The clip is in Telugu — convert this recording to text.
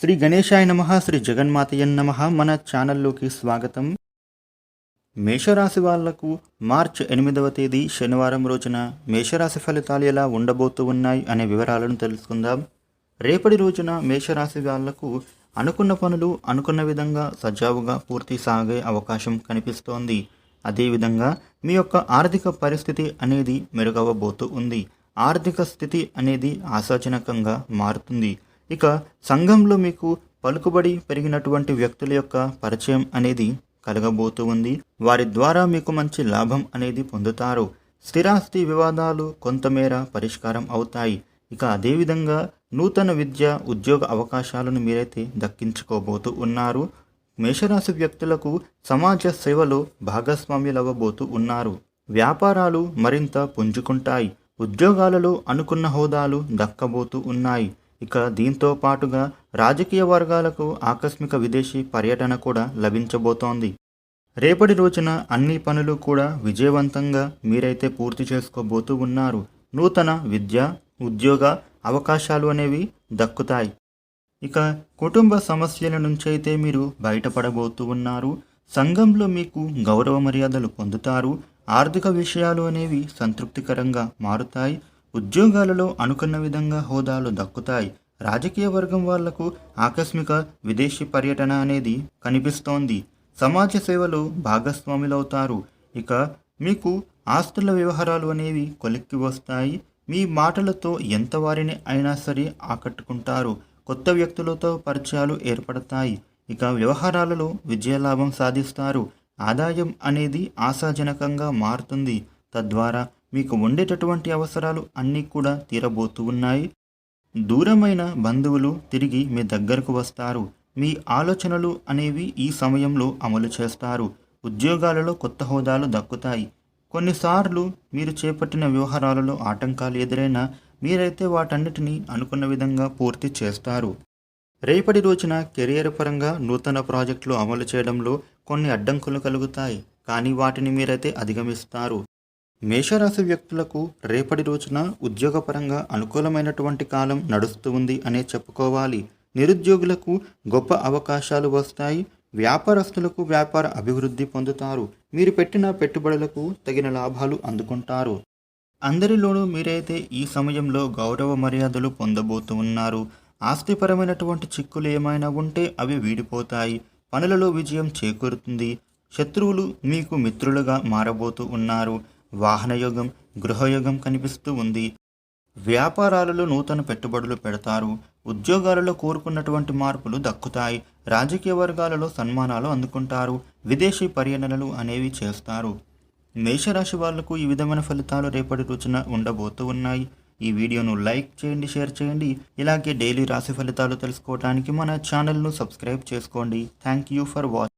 శ్రీ గణేశాయ నమ శ్రీ జగన్మాతయ్య నమ. మన ఛానల్లోకి స్వాగతం. మేషరాశి వాళ్ళకు మార్చ్ ఎనిమిదవ తేదీ శనివారం రోజున మేషరాశి ఫలితాలు ఎలా ఉండబోతూ ఉన్నాయి అనే వివరాలను తెలుసుకుందాం. రేపటి రోజున మేషరాశి వాళ్ళకు అనుకున్న పనులు అనుకున్న విధంగా సజావుగా పూర్తి సాగే అవకాశం కనిపిస్తోంది. అదేవిధంగా మీ యొక్క ఆర్థిక పరిస్థితి అనేది మెరుగవబోతూ ఉంది. ఆర్థిక స్థితి అనేది ఆశాజనకంగా మారుతుంది. ఇక సంఘంలో మీకు పలుకుబడి పెరిగినటువంటి వ్యక్తుల యొక్క పరిచయం అనేది కలగబోతూ ఉంది. వారి ద్వారా మీకు మంచి లాభం అనేది పొందుతారు. స్థిరాస్తి వివాదాలు కొంతమేర పరిష్కారం అవుతాయి. ఇక అదేవిధంగా నూతన విద్య ఉద్యోగ అవకాశాలను మీరైతే దక్కించుకోబోతూ ఉన్నారు. మేషరాశి వ్యక్తులకు సమాజ సేవలో భాగస్వామ్యులవ్వబోతూ ఉన్నారు. వ్యాపారాలు మరింత పుంజుకుంటాయి. ఉద్యోగాలలో అనుకున్న హోదాలు దక్కబోతూ ఉన్నాయి. ఇక దీంతో పాటుగా రాజకీయ వర్గాలకు ఆకస్మిక విదేశీ పర్యటన కూడా లభించబోతోంది. రేపటి రోజున అన్ని పనులు కూడా విజయవంతంగా మీరైతే పూర్తి చేసుకోబోతూ ఉన్నారు. నూతన విద్య ఉద్యోగ అవకాశాలు అనేవి దక్కుతాయి. ఇక కుటుంబ సమస్యల నుంచైతే మీరు బయటపడబోతూ ఉన్నారు. సంఘంలో మీకు గౌరవ మర్యాదలు పొందుతారు. ఆర్థిక విషయాలు అనేవి సంతృప్తికరంగా మారుతాయి. ఉద్యోగాలలో అనుకున్న విధంగా హోదాలు దక్కుతాయి. రాజకీయ వర్గం వాళ్ళకు ఆకస్మిక విదేశీ పర్యటన అనేది కనిపిస్తోంది. సమాజ సేవలో భాగస్వాములవుతారు. ఇక మీకు ఆస్తుల వ్యవహారాలు అనేవి కొలిక్కి వస్తాయి. మీ మాటలతో ఎంత వారిని అయినా సరే ఆకట్టుకుంటారు. కొత్త వ్యక్తులతో పరిచయాలు ఏర్పడతాయి. ఇక వ్యవహారాలలో విజయలాభం సాధిస్తారు. ఆదాయం అనేది ఆశాజనకంగా మారుతుంది. తద్వారా మీకు ఉండేటటువంటి అవసరాలు అన్నీ కూడా తీరబోతూ ఉన్నాయి. దూరమైన బంధువులు తిరిగి మీ దగ్గరకు వస్తారు. మీ ఆలోచనలు అనేవి ఈ సమయంలో అమలు చేస్తారు. ఉద్యోగాలలో కొత్త హోదాలు దక్కుతాయి. కొన్నిసార్లు మీరు చేపట్టిన వ్యవహారాలలో ఆటంకాలు ఎదురైనా మీరైతే వాటన్నిటినీ అనుకున్న విధంగా పూర్తి చేస్తారు. రేపటి రోజున కెరియర్ పరంగా నూతన ప్రాజెక్టులు అమలు చేయడంలో కొన్ని అడ్డంకులు కలుగుతాయి. కానీ వాటిని మీరైతే అధిగమిస్తారు. మేషరాశి వ్యక్తులకు రేపటి రోజున ఉద్యోగపరంగా అనుకూలమైనటువంటి కాలం నడుస్తూ ఉంది అనే చెప్పుకోవాలి. నిరుద్యోగులకు గొప్ప అవకాశాలు వస్తాయి. వ్యాపారస్తులకు వ్యాపార అభివృద్ధి పొందుతారు. మీరు పెట్టిన పెట్టుబడులకు తగిన లాభాలు అందుకుంటారు. అందరిలోనూ మీరైతే ఈ సమయంలో గౌరవ మర్యాదలు పొందబోతూ ఉన్నారు. ఆస్తిపరమైనటువంటి చిక్కులు ఏమైనా ఉంటే అవి వీడిపోతాయి. పనులలో విజయం చేకూరుతుంది. శత్రువులు మీకు మిత్రులుగా మారబోతూ ఉన్నారు. వాహనయోగం గృహయోగం కనిపిస్తూ ఉంది. వ్యాపారాలలో నూతన పెట్టుబడులు పెడతారు. ఉద్యోగాలలో కోరుకున్నటువంటి మార్పులు దక్కుతాయి. రాజకీయ వర్గాలలో సన్మానాలు అందుకుంటారు. విదేశీ పర్యటనలు అనేవి చేస్తారు. మేషరాశి వాళ్ళకు ఈ విధమైన ఫలితాలు రేపటి రోజున ఉండబోతూ ఉన్నాయి. ఈ వీడియోను లైక్ చేయండి షేర్ చేయండి. ఇలాగే డైలీ రాశి ఫలితాలు తెలుసుకోవడానికి మన ఛానల్ను సబ్స్క్రైబ్ చేసుకోండి. Thank you for watching